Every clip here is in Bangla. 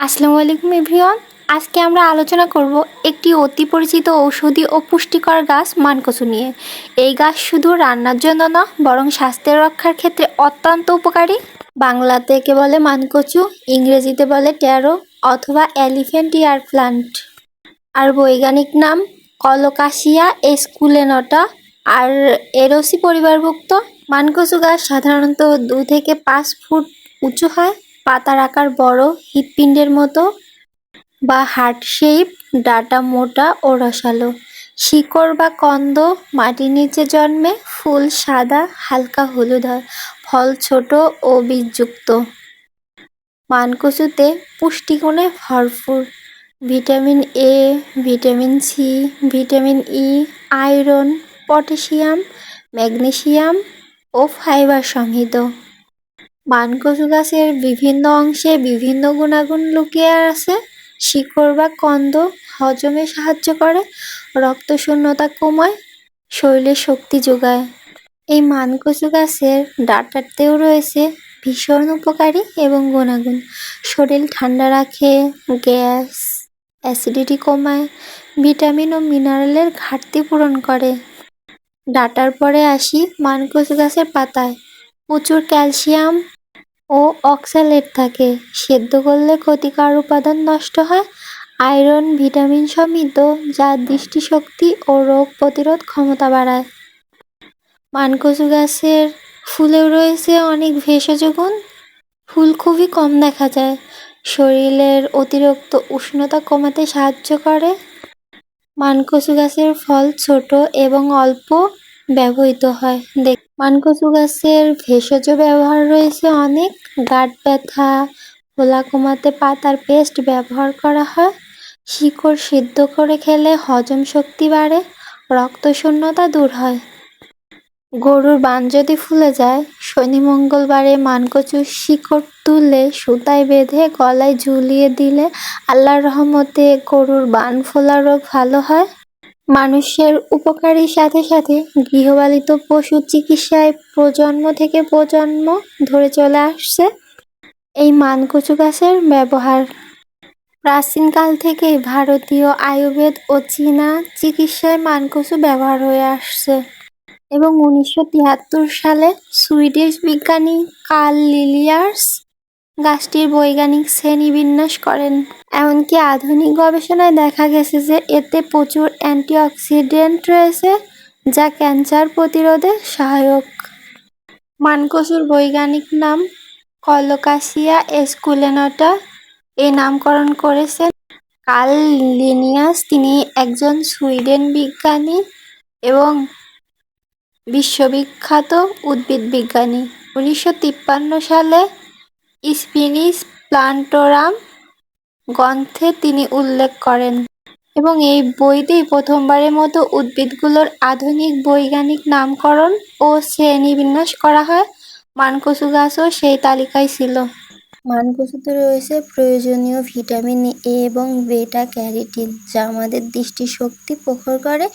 আসসালামু আলাইকুম, এভরিওয়ান। আজকে আমরা আলোচনা করব একটি অতি পরিচিত ঔষধি ও পুষ্টিকর গাছ মানকচু নিয়ে। এই গাছ শুধু রান্নার জন্য না, বরং স্বাস্থ্যের রক্ষার ক্ষেত্রে অত্যন্ত উপকারী। বাংলাতে একে বলে মানকচু, ইংরেজিতে বলে ট্যারো, অথবা এলিফ্যান্ট ইয়ার প্লান্ট। আর বৈজ্ঞানিক নাম কলোকাসিয়া এসকুলেনটা। আর এরোসি পরিবারভুক্ত মানকচু গাছ সাধারণত দু থেকে পাঁচ ফুট উঁচু হয়। পাতার আকার বড়, হৃৎপিণ্ডের মতো বা হার্ট শেপ, ডাটা মোটা ও রসালো। শিকড় বা কন্দ মাটির নিচে জন্মে, ফুল সাদা, হালকা হলুদ হয়, ফল ছোট ও বীজযুক্ত। মানকচুতে পুষ্টিগুণে ভরপুর। Vitamin A, vitamin C, vitamin E, iron, potassium, magnesium O fibre সমৃদ্ধ। মানকচু গাছের বিভিন্ন অংশে বিভিন্ন গুণাগুণ লুকিয়ে আছে। শিকড় বা কন্দ হজমে সাহায্য করে, রক্ত শূন্যতা কমায় শরীরে শক্তি যোগায়। এই মানকচু গাছের ডাটাতেও রয়েছে ভীষণ উপকারী এবং গুণাগুণ। শরীর ঠান্ডা রাখে, গ্যাস, অ্যাসিডিটি কমায়, ভিটামিন ও মিনারেলের ঘাটতি পূরণ করে। ডাটার পরে আসি মানকচু গাছের পাতায়। প্রচুর ক্যালসিয়াম ও অক্সালেট থাকে। সেদ্ধ করলে ক্ষতিকর উপাদান নষ্ট হয়। আয়রন, ভিটামিন সমৃদ্ধ, যা দৃষ্টিশক্তি ও রোগ প্রতিরোধ ক্ষমতা বাড়ায়। মানকচু গাছের ফুলেও রয়েছে অনেক ভেষজ গুণ। ফুল খুবই কম দেখা যায়। শরীরের অতিরিক্ত উষ্ণতা কমাতে সাহায্য করে। মানকচু গাছের ফল ছোট এবং অল্প ব্যবহৃত হয়। দেখ মানকচু গাছের ভেষজ ব্যবহার রয়েছে অনেক। গাঁট ব্যথা ফোলা কমাতে পাতার পেস্ট ব্যবহার করা হয়। শিকড় সিদ্ধ করে খেলে হজম শক্তি বাড়ে রক্ত শূন্যতা দূর হয়। গরুর বান যদি ফুলে যায়, শনি মঙ্গলবারে মানকচুর শিকড় তুলে সুতায় বেঁধে গলায় ঝুলিয়ে দিলে আল্লাহর রহমতে গরুর বান ফোলা রোগ ভালো হয়। মানুষের উপকারীর সাথে সাথে গৃহপালিত পশু চিকিৎসায় প্রজন্ম থেকে প্রজন্ম ধরে চলে আসছে এই মানকচু গাছের ব্যবহার। প্রাচীনকাল থেকে ভারতীয় আয়ুর্বেদ ও চীনা চিকিৎসায় মানকচু ব্যবহার হয়ে আসছে এবং উনিশশো তিয়াত্তর সালে সুইডিশ বিজ্ঞানী কার্ল লিলিয়ার্স গাছটির বৈজ্ঞানিক শ্রেণীবিন্যাস করেন। এমনকি আধুনিক গবেষণায় দেখা গেছে যে এতে প্রচুর অ্যান্টিঅক্সিডেন্ট রয়েছে, যা ক্যান্সার প্রতিরোধে সহায়ক। মানকসুর বৈজ্ঞানিক নাম কলোকাসিয়া এসকুলেনটা। এই নামকরণ করেছেন কার্ল লিনিয়াস। তিনি একজন সুইডেন বিজ্ঞানী এবং বিশ্ববিখ্যাত উদ্ভিদ বিজ্ঞানী। উনিশশো তিপ্পান্ন সালে স্পিনিশ প্লান্টোরাম গ্রন্থে তিনি উল্লেখ করেন এবং এই বইতেই প্রথমবারের মতো উদ্ভিদগুলোর আধুনিক বৈজ্ঞানিক নামকরণ ও শ্রেণীবিন্যাস করা হয়। মানকচু গাছও সেই তালিকায় ছিল। মানকচুতে রয়েছে প্রয়োজনীয় ভিটামিন এ এবং বেটা ক্যারোটিন, যা আমাদের দৃষ্টিশক্তি প্রখর করে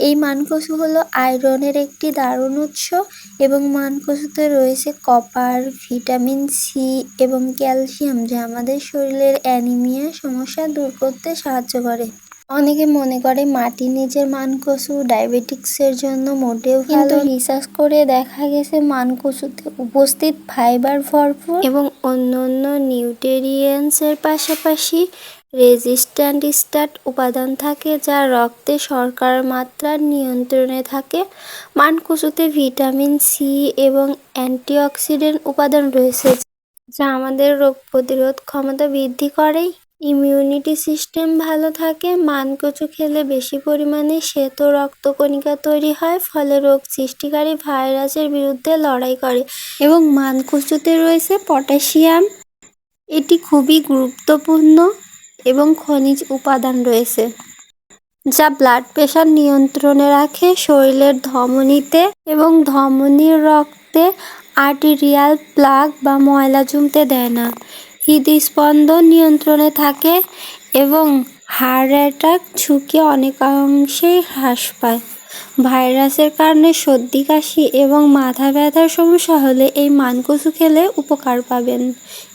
এই মানকচু হলো আয়রনের একটি দারুণ উৎস এবং মানকচুতে রয়েছে কপার, ভিটামিন সি এবং ক্যালসিয়াম যা আমাদের শরীরের অ্যানিমিয়া সমস্যা দূর করতে সাহায্য করে। অনেকে মনে করে মাটির নিচের মানকচু ডায়াবেটিক্সের জন্য মোটেও কিন্তু রিসার্চ করে দেখা গেছে মানকচুতে উপস্থিত ফাইবার ভরপুর এবং অন্য অন্য নিউট্রিয়েন্টসের পাশাপাশি রেজিস্ট্যান্ট স্টার্ট উপাদান থাকে যা রক্তে শর্করার মাত্রা নিয়ন্ত্রণে থাকে। মানকচুতে ভিটামিন সি এবং অ্যান্টিঅক্সিডেন্ট উপাদান রয়েছে, যা আমাদের রোগ প্রতিরোধ ক্ষমতা বৃদ্ধি করে। ইমিউনিটি সিস্টেম ভালো থাকে, মানকচু খেলে বেশি পরিমাণে শ্বেত রক্তকণিকা তৈরি হয়, ফলে রোগ সৃষ্টিকারী ভাইরাসের বিরুদ্ধে লড়াই করে এবং মানকচুতে রয়েছে পটাশিয়াম। এটি খুবই গুরুত্বপূর্ণ। এবং খনিজ উপাদান রয়েছে, যা ব্লাড প্রেশার নিয়ন্ত্রণে রাখে শরীরের ধমনীতে এবং ধমনীর রক্তে আর্টিরিয়াল প্লাগ বা ময়লা জমতে দেয় না। হৃদস্পন্দন নিয়ন্ত্রণে থাকে এবং হার্ট অ্যাটাক ঝুঁকি অনেকাংশেই হ্রাস পায়। ভাইরাসের কারণে সর্দি, কাশি এবং মাথা ব্যথার সমস্যা হলে এই মানকচু খেলে উপকার পাবেন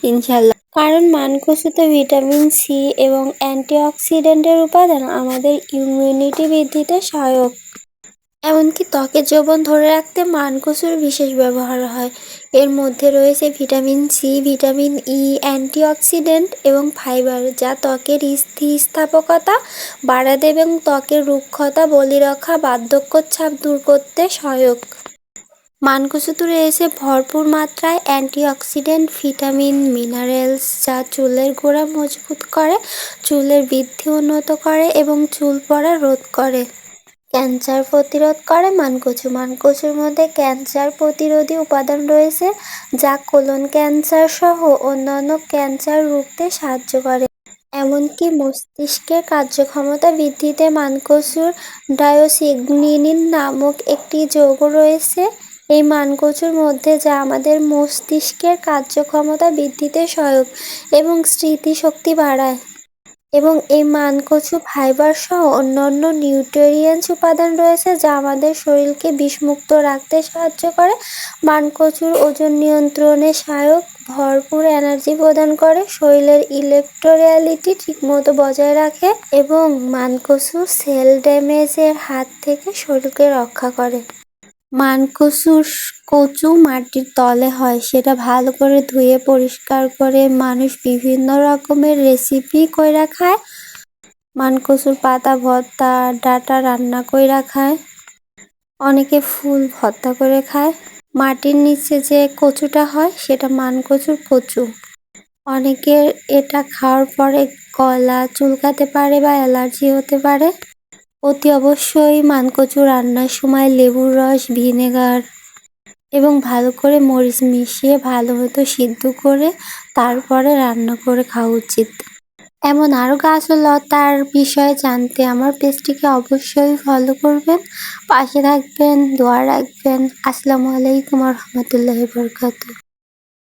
ইনশাল্লাহ কারণ মানকচুতে ভিটামিন সি এবং অ্যান্টিঅক্সিডেন্টের উপাদান আমাদের ইমিউনিটি বৃদ্ধিতে সহায়ক। এমনকি ত্বকের যৌবন ধরে রাখতে মানকচুর বিশেষ ব্যবহার হয়। এর মধ্যে রয়েছে vitamin C vitamin E antioxidant এবং ফাইবার, যা ত্বকের স্থিতিস্থাপকতা বাড়াতে এবং ত্বকের রুক্ষতা বলিরক্ষা বার্ধক্যচাপ দূর করতে সহায়ক। মানকচুতে রয়েছে ভরপুর মাত্রায় অ্যান্টিঅক্সিডেন্ট, ভিটামিন, মিনারেলস যা চুলের গোড়া মজবুত করে, চুলের বৃদ্ধি উন্নত করে এবং চুল পড়া রোধ করে। ক্যান্সার প্রতিরোধ করে মানকচু। মানকচুর মধ্যে ক্যান্সার প্রতিরোধী উপাদান রয়েছে যা কোলন ক্যান্সার সহ অন্যান্য ক্যান্সার রুখতে সাহায্য করে। এমনকি মস্তিষ্কের কার্যক্ষমতা বৃদ্ধিতে মানকচুর ডায়োসিগনিন নামক একটি যৌগ রয়েছে এই মানকচুর মধ্যে যা আমাদের মস্তিষ্কের কার্যক্ষমতা বৃদ্ধিতে সহায়ক এবং স্মৃতিশক্তি বাড়ায়। এবং এই মানকচু ফাইবার সহ অন্যান্য নিউট্রিয়েন্টস উপাদান রয়েছে যা আমাদের শরীরকে বিষমুক্ত রাখতে সাহায্য করে। মানকচুর ওজন নিয়ন্ত্রণে সহায়ক, ভরপুর এনার্জি প্রদান করে, শরীরের ইলেকট্রোরিয়ালিটি ঠিকমতো বজায় রাখে এবং মানকচু সেল ড্যামেজের হাত থেকে শরীরকে রক্ষা করে। মানকচুর কচু মাটির তলে হয়। সেটা ভালো করে ধুয়ে, পরিষ্কার করে মানুষ বিভিন্ন রকমের রেসিপি কইরা খায়। মানকচুর পাতা, ভর্তা, ডাটা রান্না কইরা খায়। অনেকে ফুল, ভর্তা করে খায়। মাটির নিচে যে কচুটা হয়, সেটা মানকচুর কচু। অনেকের এটা খাওয়ার পরে গলা চুলকাতে পারে বা অ্যালার্জি হতে পারে। অতি অবশ্যই মানকচু রান্নার সময় লেবুর রস, ভিনেগার এবং ভালো করে মরিচ মিশিয়ে ভালো মতো সিদ্ধ করে তারপরে রান্না করে খাওয়া উচিত। এমন আরও গাছ ও লতার বিষয়ে জানতে আমার পেজটিকে অবশ্যই ফলো করবেন, পাশে থাকবেন, দোয়া রাখবেন। আসসালামু আলাইকুম রহমতুল্লাহ বরকাত